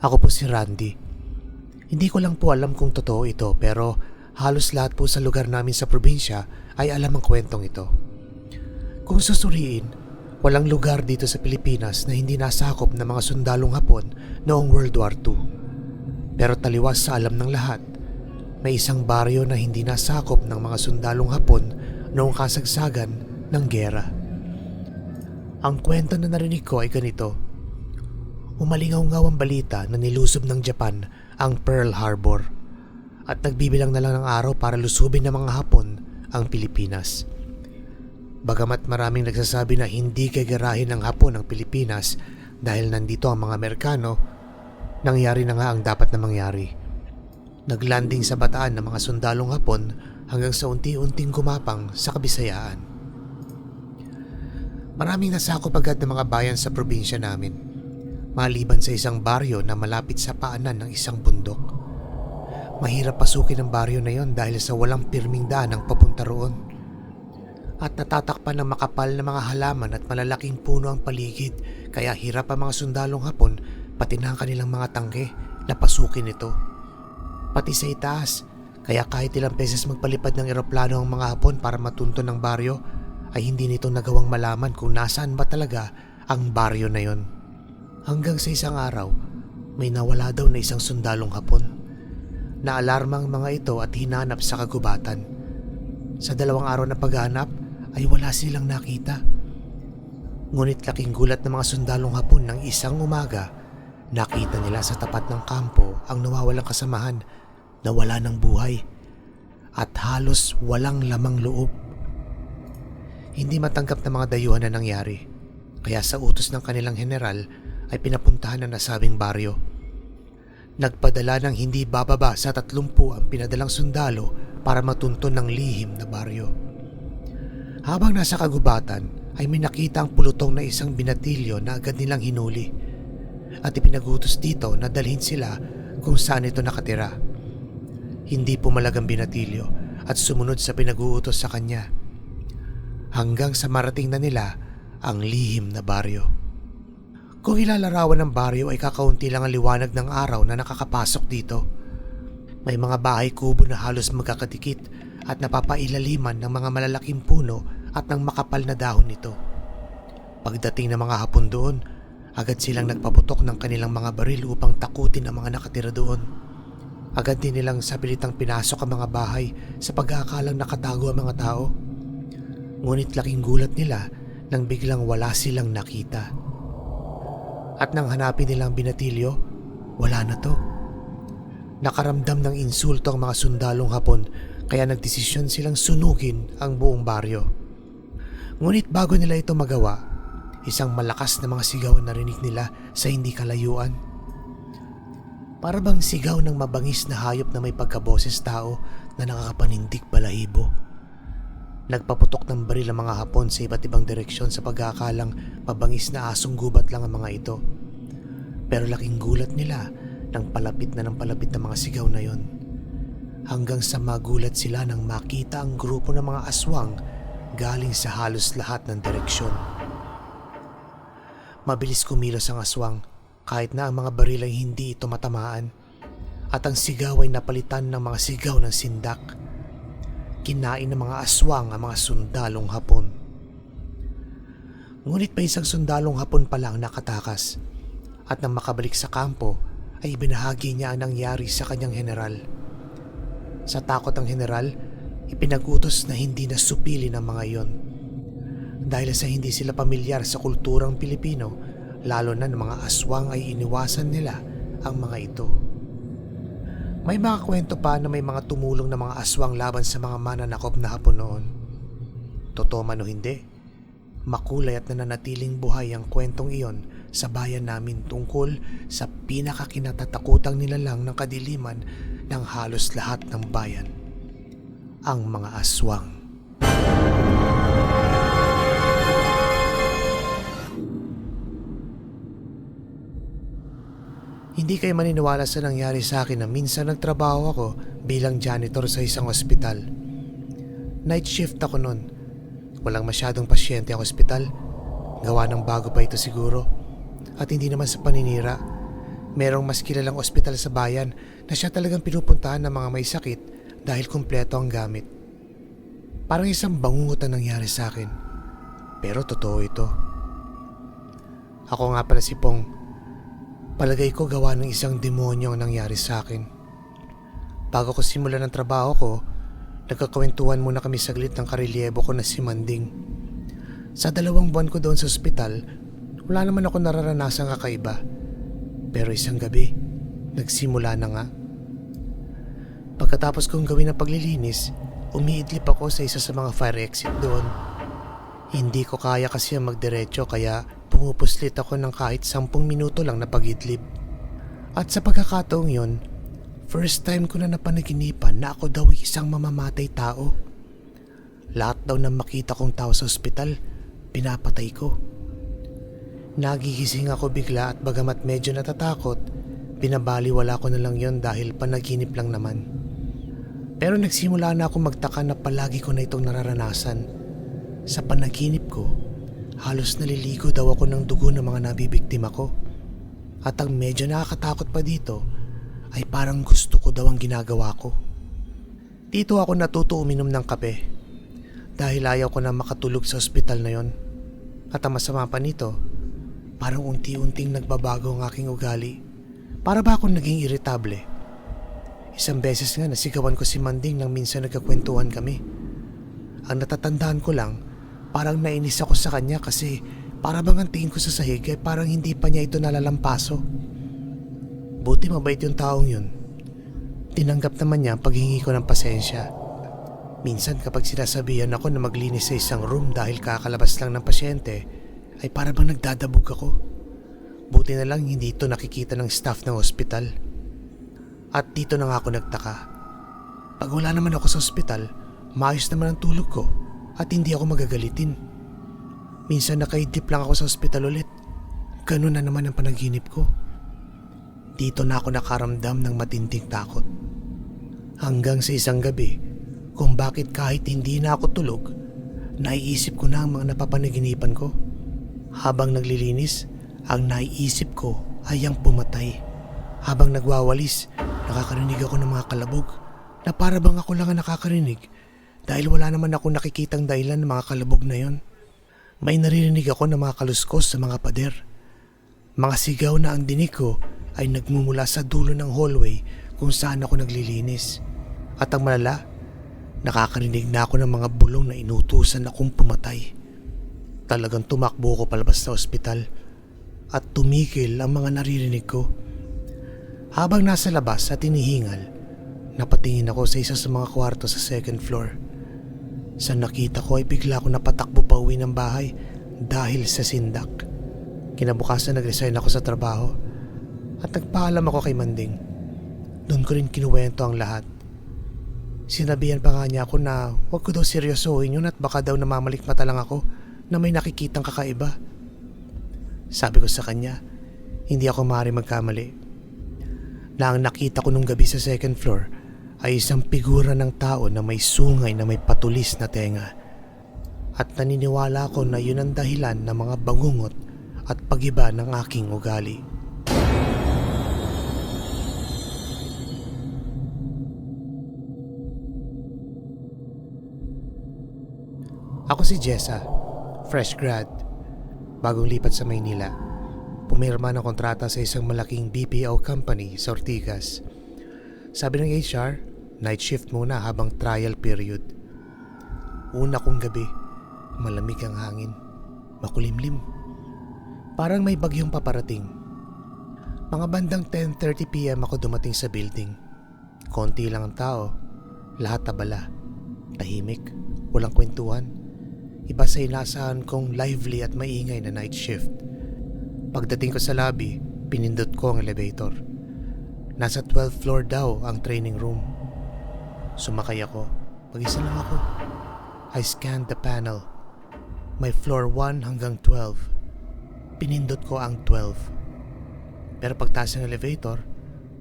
Ako po si Randy. Hindi ko lang po alam kung totoo ito pero halos lahat po sa lugar namin sa probinsya ay alam ang kwentong ito. Kung susuriin, walang lugar dito sa Pilipinas na hindi nasakop ng mga sundalong Hapon noong World War II. Pero taliwas sa alam ng lahat, may isang baryo na hindi nasakop ng mga sundalong Hapon noong kasagsagan ng gera. Ang kwento na narinig ko ay ganito. Umalingaw-ngaw ang balita na nilusob ng Japan ang Pearl Harbor at nagbibilang na lang ng araw para lusubin ng mga Hapon ang Pilipinas. Bagamat maraming nagsasabi na hindi gagarahin ng Hapon ang Pilipinas dahil nandito ang mga Amerikano, nangyari na nga ang dapat na mangyari. Naglanding sa bataan ng mga sundalong Hapon hanggang sa unti-unting gumapang sa kabisayaan. Maraming nasakop agad ng mga bayan sa probinsya namin, maliban sa isang baryo na malapit sa paanan ng isang bundok. Mahirap pasukin ang baryo na yon dahil sa walang pirming daan ang papunta roon. At natatakpan ng makapal na mga halaman at malalaking puno ang paligid kaya hirap ang mga sundalong hapon pati na ang kanilang mga tangke na pasukin ito. Pati sa itaas, kaya kahit ilang beses magpalipad ng eroplano ang mga hapon para matunto ng baryo ay hindi nito nagawang malaman kung nasaan ba talaga ang baryo na yon. Hanggang sa isang araw, may nawala daw na isang sundalong hapon. Naalarma ang mga ito at hinanap sa kagubatan. Sa dalawang araw na paghanap ay wala silang nakita. Ngunit laking gulat ng mga sundalong hapon ng isang umaga, nakita nila sa tapat ng kampo ang nawawalang kasamahan na wala ng buhay at halos walang lamang loob. Hindi matanggap ng mga dayuhan na nangyari, kaya sa utos ng kanilang general ay pinapuntahan ang nasabing baryo. Nagpadala ng hindi bababa sa tatlumpu ang pinadalang sundalo para matunton ng lihim na baryo. Habang nasa kagubatan ay may nakita ang pulutong na isang binatilyo na agad nilang hinuli at ipinagutos dito na dalhin sila kung saan ito nakatira. Hindi pumalag ang binatilyo at sumunod sa pinag-uutos sa kanya hanggang sa marating na nila ang lihim na baryo. Kung ilalarawan ng baryo ay kakaunti lang ang liwanag ng araw na nakakapasok dito. May mga bahay kubo na halos magkakadikit at napapailaliman ng mga malalaking puno at ng makapal na dahon nito. Pagdating ng mga hapon doon, agad silang nagpaputok ng kanilang mga baril upang takutin ang mga nakatira doon. Agad din nilang sabilitang pinasok ang mga bahay sa pag-aakalang nakatago ang mga tao. Ngunit laking gulat nila nang biglang wala silang nakita. At nang hanapin nilang binatilyo, wala na to. Nakaramdam ng insulto ang mga sundalong hapon kaya nagdesisyon silang sunugin ang buong baryo. Ngunit bago nila ito magawa, isang malakas na mga sigaw ang narinig nila sa hindi kalayuan. Para bang sigaw ng mabangis na hayop na may pagkaboses tao na nakakapanindig balahibo. Nagpaputok ng baril ang mga hapon sa iba't ibang direksyon sa pagkakalang mabangis na asong gubat lang ang mga ito. Pero laking gulat nila nang palapit na ng palapit ng mga sigaw na yon. Hanggang sa magulat sila nang makita ang grupo ng mga aswang galing sa halos lahat ng direksyon. Mabilis kumilos ang aswang kahit na ang mga baril ay hindi ito matamaan at ang sigaw ay napalitan ng mga sigaw ng sindak. Kinain ng mga aswang ang mga sundalong hapon. Ngunit may isang sundalong hapon pala ang nakatakas at nang makabalik sa kampo ay ibinahagi niya ang nangyari sa kanyang general. Sa takot ng general, ipinagutos na hindi na supili ng mga iyon. Dahil sa hindi sila pamilyar sa kulturang Pilipino, lalo na ng mga aswang ay iniwasan nila ang mga ito. May mga kwento pa na may mga tumulong na mga aswang laban sa mga mananakop na hapon noon. Totoo man o hindi, makulay at nananatiling buhay ang kwentong iyon sa bayan namin tungkol sa pinakakinatatakutang nilalang ng kadiliman ng halos lahat ng bayan. Ang mga aswang. Hindi kayo maniniwala sa nangyari sa akin na minsan nagtrabaho ako bilang janitor sa isang ospital. Night shift ako noon. Walang masyadong pasyente ang ospital. Gawa ng bago pa ito siguro. At hindi naman sa paninira. Merong mas kilalang ospital sa bayan na siya talagang pinupuntahan ng mga may sakit dahil kumpleto ang gamit. Parang isang bangungot ang nangyari sa akin. Pero totoo ito. Ako nga pala si Pong. Palagay ko gawa ng isang demonyo ang nangyari sa akin. Bago ko simulan ang trabaho ko, nagkakwentuhan muna kami saglit ng karelyebo ko na si Manding. Sa dalawang buwan ko doon sa ospital, wala naman ako nararanasan kakaiba. Pero isang gabi, nagsimula na nga. Pagkatapos kong gawin ang paglilinis, umiidlip ako sa isa sa mga fire exit doon. Hindi ko kaya kasi magdiretso kaya pumupuslit ako ng kahit sampung minuto lang na pagidlip. At sa pagkakataong yun, first time ko na napanaginipan na ako daw ay isang mamamatay tao. Lahat daw ng makita kong tao sa ospital, pinapatay ko. Nagigising ako bigla at bagamat medyo natatakot, binabaliwala ko na lang yon dahil panaginip lang naman. Pero nagsimula na ako magtaka na palagi ko na itong nararanasan. Sa panaginip ko, halos naliligo daw ako ng dugo ng mga nabibiktima ko. At ang medyo nakakatakot pa dito ay parang gusto ko daw ang ginagawa ko. Dito ako natuto uminom ng kape dahil ayaw ko na makatulog sa ospital na yon. At ang masama pa nito, parang unti-unting nagbabago ang aking ugali. Para ba akong naging irritable? Isang beses nga nasigawan ko si Manding nang minsan nagkakwentuhan kami. Ang natatandaan ko lang, parang nainis ako sa kanya kasi para bang ang tingin ko sa sahig ay parang hindi pa niya ito nalalampaso. Buti mabait yung taong yun. Tinanggap naman niya ang paghingi ko ng pasensya. Minsan kapag sinasabihan ako na maglinis sa isang room dahil kakalabas lang ng pasyente, ay para bang nagdadabog ako. Buti na lang hindi ito nakikita ng staff ng ospital. At dito na nga ako nagtaka. Pag wala naman ako sa ospital, maayos naman ang tulog ko at hindi ako magagalitin. Minsan nakaidlip lang ako sa ospital ulit. Ganun na naman ang panaginip ko. Dito na ako nakaramdam ng matinding takot. Hanggang sa isang gabi, kung bakit kahit hindi na ako tulog, naiisip ko na ang mga napapanaginipan ko. Habang naglilinis, ang naiisip ko ay ang pumatay. Habang nagwawalis, nakakarinig ako ng mga kalabog na para bang ako lang ang nakakarinig dahil wala naman ako nakikitang dahilan ng mga kalabog na yon. May naririnig ako ng mga kaluskos sa mga pader. Mga sigaw na ang dinig ko ay nagmumula sa dulo ng hallway kung saan ako naglilinis. At ang malala, nakakarinig na ako ng mga bulong na inutusan akong pumatay. Talagang tumakbo ko palabas sa ospital at tumigil ang mga naririnig ko. Habang nasa labas at tinihingal, napatingin ako sa isa sa mga kwarto sa second floor. Sa nakita ko ay bigla ako napatakbo pa uwi ng bahay dahil sa sindak. Kinabukasan nag-resign ako sa trabaho at nagpaalam ako kay Manding. Doon ko rin kinuwento ang lahat. Sinabihan pa nga niya ako na huwag ko daw seryosohin yun at baka daw namamalikmata lang ako na may nakikitang kakaiba. Sabi ko sa kanya, hindi ako maaari magkamali. Na ang nakita ko nung gabi sa second floor ay isang figura ng tao na may sungay na may patulis na tenga. At naniniwala ako na yun ang dahilan ng mga bangungot at pagiba ng aking ugali. Ako si Jessa, fresh grad, bagong lipat sa Maynila. Pumirma ng kontrata sa isang malaking BPO company sa Ortigas. Sabi ng HR, night shift muna habang trial period. Una kong gabi, malamig ang hangin, makulimlim. Parang may bagyong paparating. Mga bandang 10.30pm ako dumating sa building. Konti lang ang tao, lahat tabala, tahimik, walang kwentuhan. Iba sa inasahan kong lively at maingay na night shift. Pagdating ko sa lobby, pinindot ko ang elevator. Nasa 12th floor daw ang training room. Sumakay ako. Mag-isa lang ako. I scanned the panel. May floor 1 hanggang 12. Pinindot ko ang 12. Pero pagtaas ng elevator,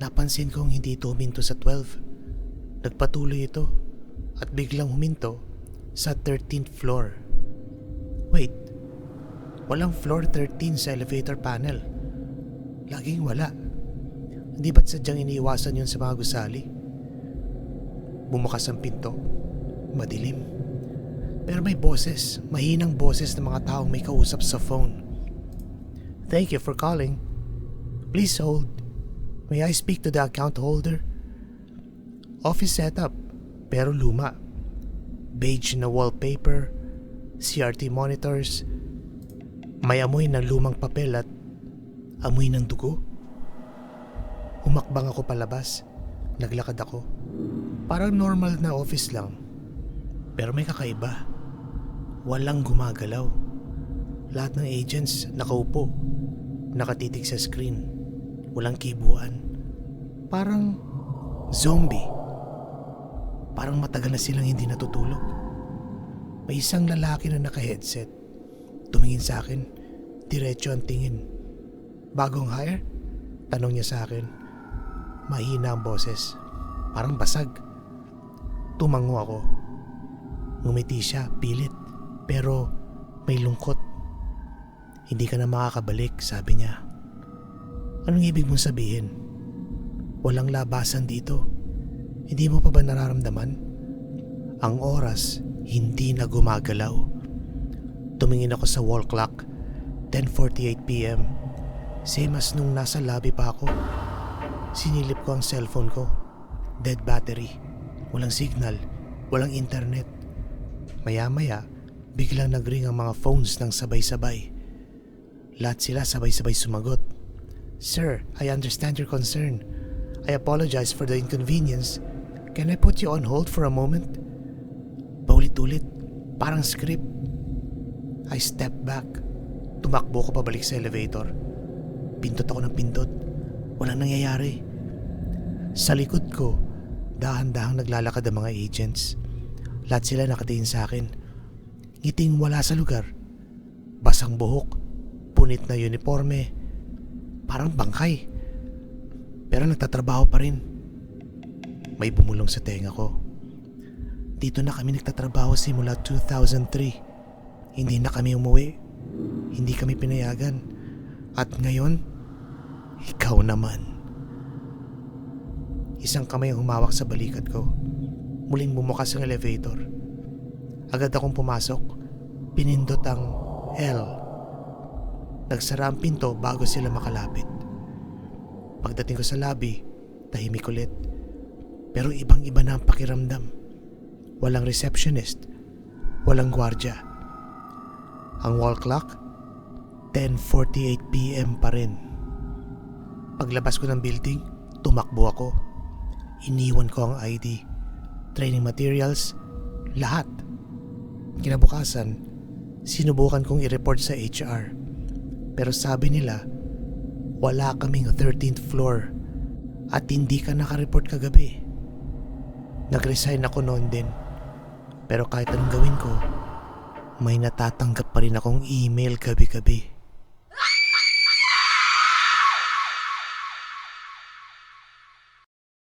napansin kong hindi ito huminto sa 12. Nagpatuloy ito at biglang huminto sa 13th floor. Wait, walang floor 13 sa elevator panel. Laging wala. Hindi ba't sadyang iniiwasan yun sa mga gusali? Bumukas ang pinto. Madilim. Pero may boses, mahinang boses ng mga taong may kausap sa phone. Thank you for calling. Please hold. May I speak to the account holder? Office setup, pero luma. Beige na wallpaper, CRT monitors, may amoy ng lumang papel at amoy ng dugo. Humakbang ako palabas. Naglakad ako. Parang normal na office lang. Pero may kakaiba. Walang gumagalaw. Lahat ng agents nakaupo. Nakatitig sa screen. Walang kibuan. Parang zombie. Parang matagal na silang hindi natutulog. May isang lalaki na naka-headset. Tumingin sa akin. Diretso ang tingin. Bagong hire? Tanong niya sa akin. Mahina ang boses. Parang basag. Tumango ako. Ngumiti siya, pilit. Pero may lungkot. Hindi ka na makakabalik, sabi niya. Anong ibig mong sabihin? Walang labasan dito. Hindi mo pa ba nararamdaman? Ang oras, hindi na gumagalaw. Tumingin ako sa wall clock. 10.48pm. Same as nung nasa lobby pa ako. Sinilip ko ang cellphone ko. Dead battery. Walang signal. Walang internet. Maya-maya, biglang nagring ang mga phones ng sabay-sabay. Lahat sila sabay-sabay sumagot. Sir, I understand your concern. I apologize for the inconvenience. Can I put you on hold for a moment? Paulit-ulit, parang script. I step back. Tumakbo ko pabalik sa elevator. Pintot ako ng pintot. Walang nangyayari. Sa likod ko, dahan-dahang naglalakad ang mga agents. Lahat sila nakatingin sa akin. Ngiting wala sa lugar. Basang buhok, punit na uniforme, parang bangkay. Pero nagtatrabaho pa rin. May bumulong sa tenga ko. Dito na kami nagtatrabaho simula 2003. Hindi na kami umuwi. Hindi kami pinayagan. At ngayon, ikaw naman. Isang kamay ang humawak sa balikat ko. Muling bumukas ang elevator. Agad akong pumasok. Pinindot ang L. Nagsara ang pinto bago sila makalapit. Pagdating ko sa lobby, tahimik ulit. Pero ibang iba na ang pakiramdam. Walang receptionist. Walang gwardya. Ang wall clock, 10.48pm pa rin. Paglabas ko ng building, tumakbo ako. Iniwan ko ang ID, training materials, lahat. Kinabukasan, sinubukan kong i-report sa HR. Pero sabi nila, wala kaming 13th floor at hindi ka nakareport kagabi. Nag-resign ako noon din. Pero kahit anong gawin ko, may natatanggap pa rin akong email gabi-gabi.